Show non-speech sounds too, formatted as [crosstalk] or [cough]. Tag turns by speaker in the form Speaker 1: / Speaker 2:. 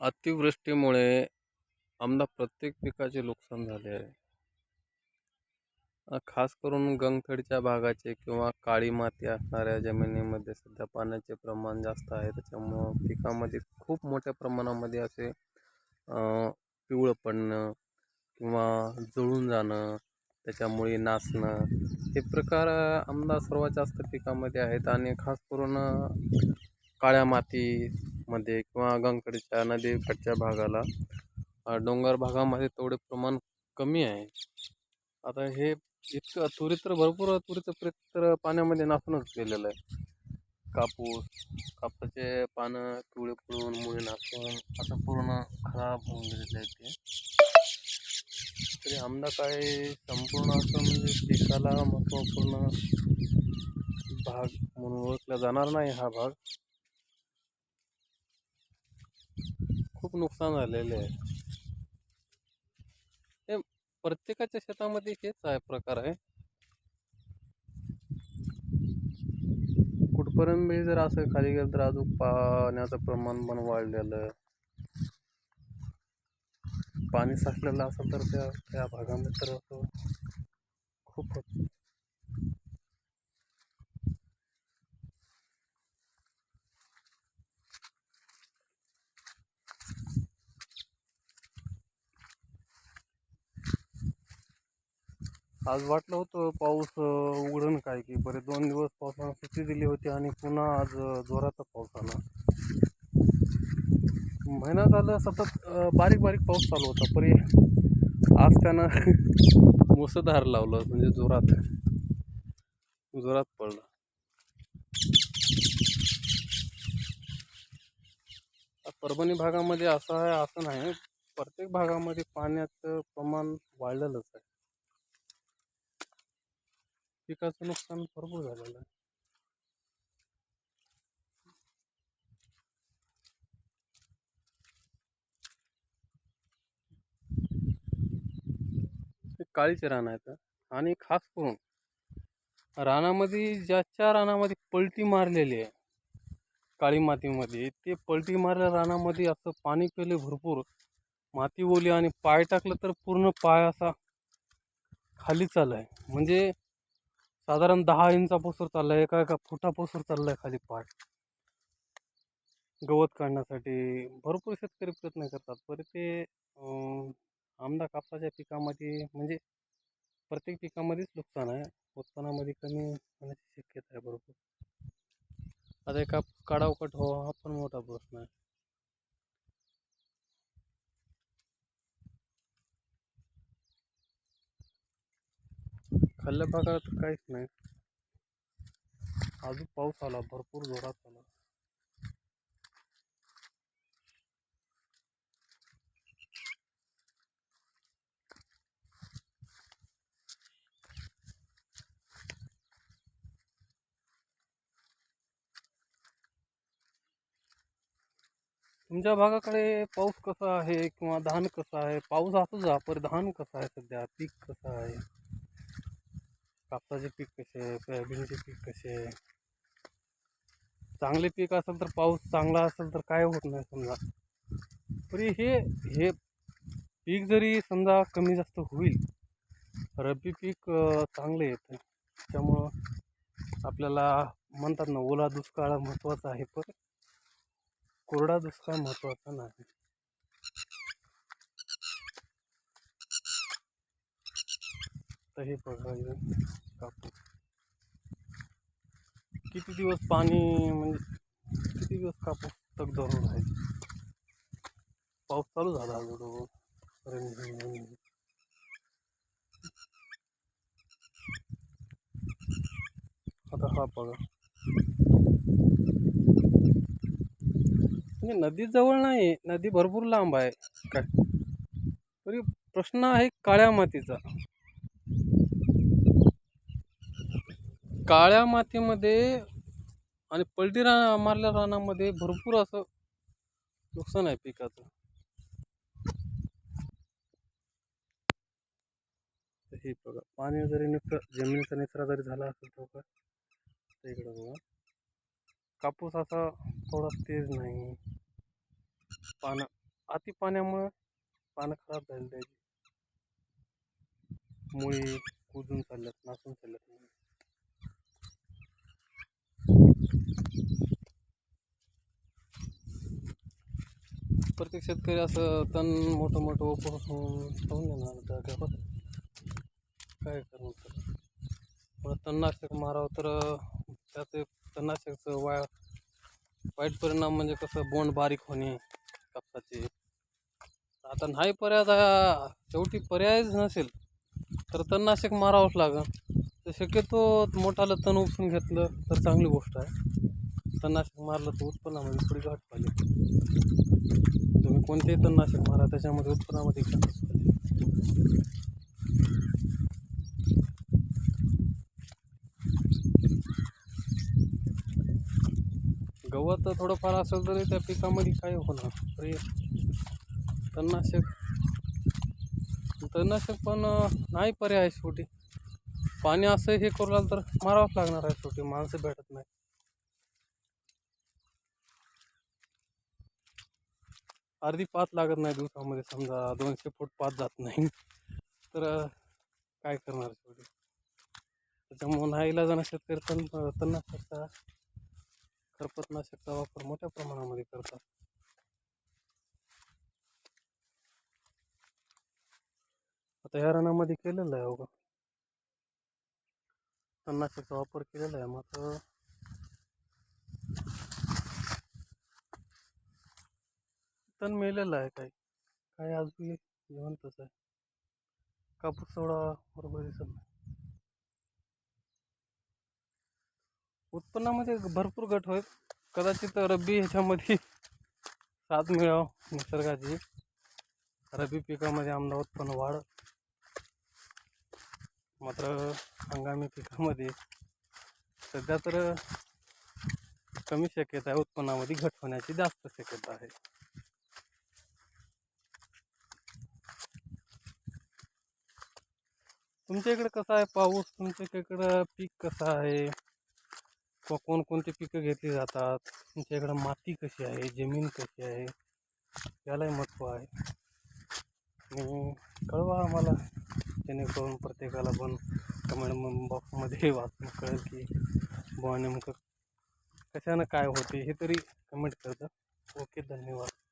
Speaker 1: अतिवृष्टीमुळे आमदा प्रत्येक पिकाचे नुकसान झाले आहे. खास करून गंगथडीच्या भागाचे किंवा काळी माती असणाऱ्या जमिनीमध्ये सध्या पाण्याचे प्रमाण जास्त आहे. त्याच्यामुळं पिकामध्ये खूप मोठ्या प्रमाणामध्ये असे पिवळं पडणं किंवा जळून जाणं त्याच्यामुळे नासणं हे प्रकार आमदा सर्वात जास्त पिकामध्ये आहेत. आणि खास करून काळ्या माती मध्ये किंवा गंगकडच्या नदीकडच्या भागाला डोंगर भागामध्ये तेवढे प्रमाण कमी आहे. आता हे इतकं तुरी तर भरपूर तुरीचं पीक तर पाण्यामध्ये नासूनच गेलेलं आहे. कापूस कापसाचे पानं पिवळे पडून मुळे नासून आता पूर्ण खराब होऊन गेलेले आहे ते. तरी आमदा काय संपूर्ण असं म्हणजे पिकाला महत्त्वपूर्ण भाग म्हणून ओळखला जाणार नाही हा भाग. खूप नुकसान झालेले आहे. हे प्रत्येकाच्या शेतामध्ये हेच आहे प्रकार आहे. कुठपर्यंत मी जर असं खाली गेलं तर अजून पाण्याचं प्रमाण पण वाढलेलं पाणी साठलेलं असेल तर त्या त्या भागामध्ये तर असं खूप आज वाटलं होतं पाऊस उघडून उघडन काय की बरे दोन दिवस पावसानं सुट्टी दिली होती आणि पुन्हा आज जोराचा पाऊस आला महिना आलं सतत बारीक बारीक पाऊस चालू होता परी आज त्यानं [laughs] मुसधार लावलं म्हणजे जोरात. जोरात पडलं. आता परभणी भागामध्ये असं आहे असं नाही. प्रत्येक भागामध्ये पाण्याचं प्रमाण वाढलेलंच आहे. पिकाचं नुकसान भरपूर झालेलं आहे. ते काळीचे रान आहेत आणि खास करून रानामध्ये ज्याच्या रानामध्ये पलटी मारलेली आहे काळी मातीमध्ये ते पलटी मारल्या रानामध्ये असं पाणी पेले भरपूर. माती ओली आणि पाय टाकलं तर पूर्ण पाय असा खाली चाललाय. म्हणजे साधारण दहा इंचापासून चाललाय एका एका फुटापासून चाललाय खाली पाय गवत काढण्यासाठी भरपूर शेतकरी प्रयत्न करतात पर ते आमदा कापसाच्या पिकामध्ये म्हणजे प्रत्येक पिकामध्येच नुकसान आहे. उत्पन्नामध्ये कमी होण्याची शक्यता आहे भरपूर. आता एका काढावकट हो हा पण मोठा प्रश्न आहे. खाल्ल्या भागात काहीच नाही. अजून पाऊस आला भरपूर जोरात आला. तुमच्या भागाकडे पाऊस कसा आहे किंवा धान कसं आहे? पाऊस असू जा पर धान कसं आहे सध्या? पीक कसं आहे? कापसाचे पीक कसे सोयाबीनचे पीक कसे चांगले पीक असेल तर पाऊस चांगला असेल तर काय होत नाही समजा. तरी हे हे पीक जरी समजा कमी जास्त होईल रब्बी पीक चांगले येतं त्यामुळं आपल्याला म्हणतात ना ओला दुष्काळ महत्त्वाचा आहे पण कोरडा दुष्काळ महत्त्वाचा नाही. तर हे बघा हे कापूस. किती दिवस पाणी म्हणजे किती दिवस कापूस तग धरून राहील पाऊस चालू झाला हळूहळू. आता हा बघा. म्हणजे नदी जवळ नाही नदी भरपूर लांब आहे. काय? तरी प्रश्न आहे काळ्या मातीचा. काळ्या मातीमध्ये आणि पलटी रा मारल्या रानामध्ये भरपूर असं नुकसान आहे पिकाचं. हे बघा पाणी जरी निचरा जमिनीचा निचरा जरी झाला असेल तो का इकडं बघा. कापूस असा थोडा तेज नाही. पानं अति पाण्यामुळं पानं खराब झाली त्याची मुळी कुजून चालल्यात नासून चालल्यात. प्रत्येक शेतकरी असं तण मोठं मोठं ओपन ठेवून देणार जागेवर काय करणार तर? तणनाशक मारावं तर त्यात तणनाशकचं वाय वाईट परिणाम म्हणजे कसं बोंड बारीक होणे कापसाचे. आता नाही पर्याय आता शेवटी पर्यायच नसेल तर तणनाशक मारावंच लागेल तर शक्यतो मोठाला तण उपसून घेतलं तर चांगली गोष्ट आहे. तणनाशक मारलं तर उत्पन्नामध्ये थोडी घट पाहिजे. तुम्ही कोणतेही तणनाशक मारा त्याच्यामध्ये उत्पन्नामध्ये गवत थोडंफार असेल तरी त्या पिकामध्ये काय होणार तणनाशक तणनाशक पण नाही पर्याय शेवटी. पाणी असं हे करू लागलं तर मारावंच लागणार आहे शेवटी माणसं भेटत नाही. अर्धी पात लागत नाही दिवसामध्ये समजा दोनशे फूट पात जात नाही. तर काय करणार शेवटी? त्याच्यामुळं नाही जाणं शेतकरी तण तणनाशकचा खरपतनाशकचा वापर मोठ्या प्रमाणामध्ये करतात. आता या रणामध्ये केलेलं आहे अगं तणनाशकचा वापर केलेला आहे मात्र तण मेलेलं आहे काही. काही अजून जिवंतच आहे. कापूस सोडा बरोबर दिसत नाही. उत्पन्नामध्ये भरपूर घट होईल. कदाचित रब्बी ह्याच्यामध्ये साथ मिळावं निसर्गाची. रब्बी पिकामध्ये आमदा उत्पन्न वाढ. मात्र हंगामी पिकामध्ये सध्या तर कमी शक्यता आहे. उत्पन्नामध्ये घट होण्याची जास्त शक्यता आहे. तुमच्या इकडे कसं आहे? पाऊस तुमच्या इकडं पीक कसं आहे? किंवा कोणकोणती पिकं घेतली जातात? तुमच्या इकडं माती कशी आहे? जमीन कशी आहे? यालाही महत्त्व आहे. आणि कळवा आम्हाला जेणेकरून प्रत्येकाला पण कमेंट बॉक्समध्ये वाचून कळेल की बुवा नेमकं कशानं काय होते हे तरी कमेंट करतं. ओके धन्यवाद.